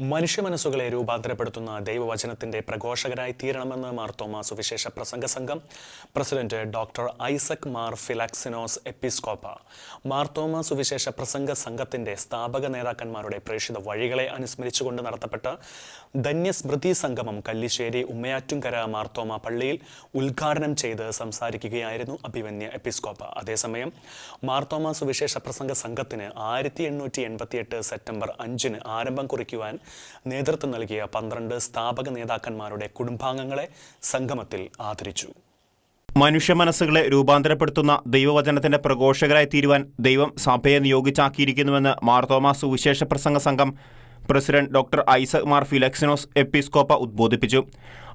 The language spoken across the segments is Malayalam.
മനുഷ്യ മനസ്സുകളെ രൂപാന്തരപ്പെടുത്തുന്ന ദൈവവചനത്തിന്റെ പ്രഘോഷകരായി തീരണമെന്ന് മാർത്തോമാ സുവിശേഷ പ്രസംഗ സംഘം. President doctor Isaac Mar Philoxenos എപ്പിസ്കോപ്പ. മാർത്തോമ സുവിശേഷ പ്രസംഗ സംഘത്തിന്റെ സ്ഥാപക നേതാക്കന്മാരുടെ പ്രേക്ഷിത വഴികളെ അനുസ്മരിച്ചുകൊണ്ട് നടത്തപ്പെട്ട ധന്യസ്മൃതി സംഗമം കല്ലിശ്ശേരി ഉമ്മയാറ്റുംകര മാർത്തോമ പള്ളിയിൽ ഉദ്ഘാടനം ചെയ്ത് സംസാരിക്കുകയായിരുന്നു അഭിമന്യ എപ്പിസ്കോപ്പ. അതേസമയം മാർത്തോമ സുവിശേഷ പ്രസംഗ സംഘത്തിന് ആയിരത്തി എണ്ണൂറ്റി എൺപത്തിയെട്ട് സെപ്റ്റംബർ അഞ്ചിന് ആരംഭം കുറിക്കുവാൻ നേതൃത്വം നൽകിയ പന്ത്രണ്ട് സ്ഥാപക നേതാക്കന്മാരുടെ കുടുംബാംഗങ്ങളെ സംഗമത്തിൽ ആദരിച്ചു. മനുഷ്യ മനസ്സുകളെ രൂപാന്തരപ്പെടുത്തുന്ന ദൈവവചനത്തിന്റെ പ്രഘോഷകരായി തീരുവാൻ ദൈവം സഭയെ നിയോഗിച്ചാക്കിയിരിക്കുന്നുവെന്ന് മാർത്തോമാ സുവിശേഷ പ്രസംഗ സംഘം president doctor Isaac Mar Philoxenos എപ്പിസ്കോപ്പ ഉദ്ബോധിപ്പിച്ചു.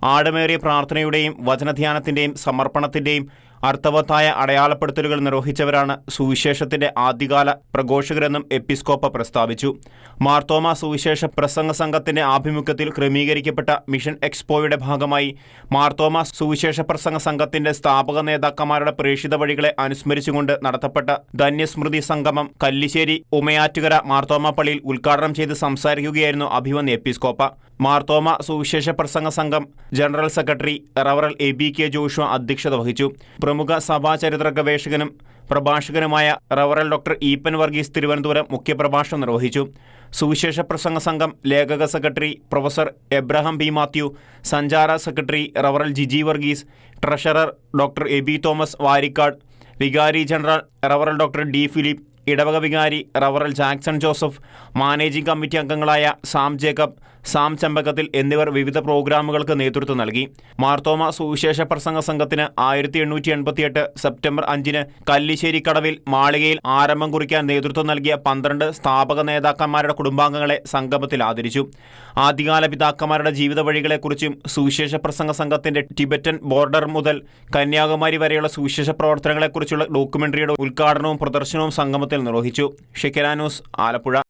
ആഴമേറിയ പ്രാർത്ഥനയുടെയും വചനധ്യാനത്തിന്റെയും സമർപ്പണത്തിന്റെയും അർത്ഥവത്തായ അടയാളപ്പെടുത്തലുകൾ നിർവഹിച്ചവരാണ് സുവിശേഷത്തിന്റെ ആദ്യകാല പ്രഘോഷകരെന്നും എപ്പിസ്കോപ്പ പ്രസ്താവിച്ചു. മാർത്തോമ സുവിശേഷ പ്രസംഗ സംഘത്തിന്റെ ആഭിമുഖ്യത്തിൽ ക്രമീകരിക്കപ്പെട്ട മിഷൻ എക്സ്പോയുടെ ഭാഗമായി മാർത്തോമ സുവിശേഷ പ്രസംഗ സംഘത്തിന്റെ സ്ഥാപക നേതാക്കന്മാരുടെ പ്രേക്ഷിത വഴികളെ അനുസ്മരിച്ചുകൊണ്ട് നടത്തപ്പെട്ട ധന്യസ്മൃതി സംഗമം കല്ലിശ്ശേരി ഉമയാറ്റുകര മാർത്തോമ പള്ളിയിൽ ഉദ്ഘാടനം ചെയ്ത് സംസാരിക്കുകയായിരുന്നു അഭിവന്യ എപ്പിസ്കോപ്പ. മാർത്തോമ സുവിശേഷ പ്രസംഗ സംഘം ജനറൽ സെക്രട്ടറി റവറൽ എ ബി കെ ജോഷുവ അധ്യക്ഷത വഹിച്ചു. പ്രമുഖ സഭാചരിത്ര ഗവേഷകനും പ്രഭാഷകനുമായ റവറൽ ഡോക്ടർ ഈപ്പൻ വർഗീസ് തിരുവനന്തപുരം മുഖ്യപ്രഭാഷണം നിർവഹിച്ചു. സുവിശേഷ പ്രസംഗ സംഘം ലേഖക secretary professor Abraham B Mathew സഞ്ചാര secretary റവറൽ Jiji Varghese treasurer doctor A B Thomas Varikkad വികാരി ജനറൽ റവറൽ ഡോക്ടർ ഡി ഫിലിപ്പ് ഇടവക വികാരി റവറൽ ജാക്സൺ ജോസഫ് മാനേജിംഗ് കമ്മിറ്റി അംഗങ്ങളായ സാം ജേക്കബ് സാം ചെമ്പകത്തിൽ എന്നിവർ വിവിധ പ്രോഗ്രാമുകൾക്ക് നേതൃത്വം നൽകി. മാർത്തോമ സുവിശേഷ പ്രസംഗ സംഘത്തിന് ആയിരത്തി എണ്ണൂറ്റി എൺപത്തിയെട്ട് സെപ്റ്റംബർ അഞ്ചിന് കല്ലിശ്ശേരി കടവിൽ മാളികയിൽ ആരംഭം കുറിക്കാൻ നേതൃത്വം നൽകിയ പന്ത്രണ്ട് സ്ഥാപക നേതാക്കന്മാരുടെ കുടുംബാംഗങ്ങളെ സംഗമത്തിൽ ആദരിച്ചു. ആദ്യകാല പിതാക്കന്മാരുടെ ജീവിത വഴികളെക്കുറിച്ചും സുവിശേഷ പ്രസംഗ സംഘത്തിന്റെ ടിബറ്റൻ ബോർഡർ മുതൽ കന്യാകുമാരി വരെയുള്ള സുവിശേഷ പ്രവർത്തനങ്ങളെക്കുറിച്ചുള്ള ഡോക്യുമെന്ററിയുടെ ഉദ്ഘാടനവും പ്രദർശനവും സംഗമത്തിൽ നിർവഹിച്ചു. ഷിക്കരാനൂസ് ആലപ്പുഴ.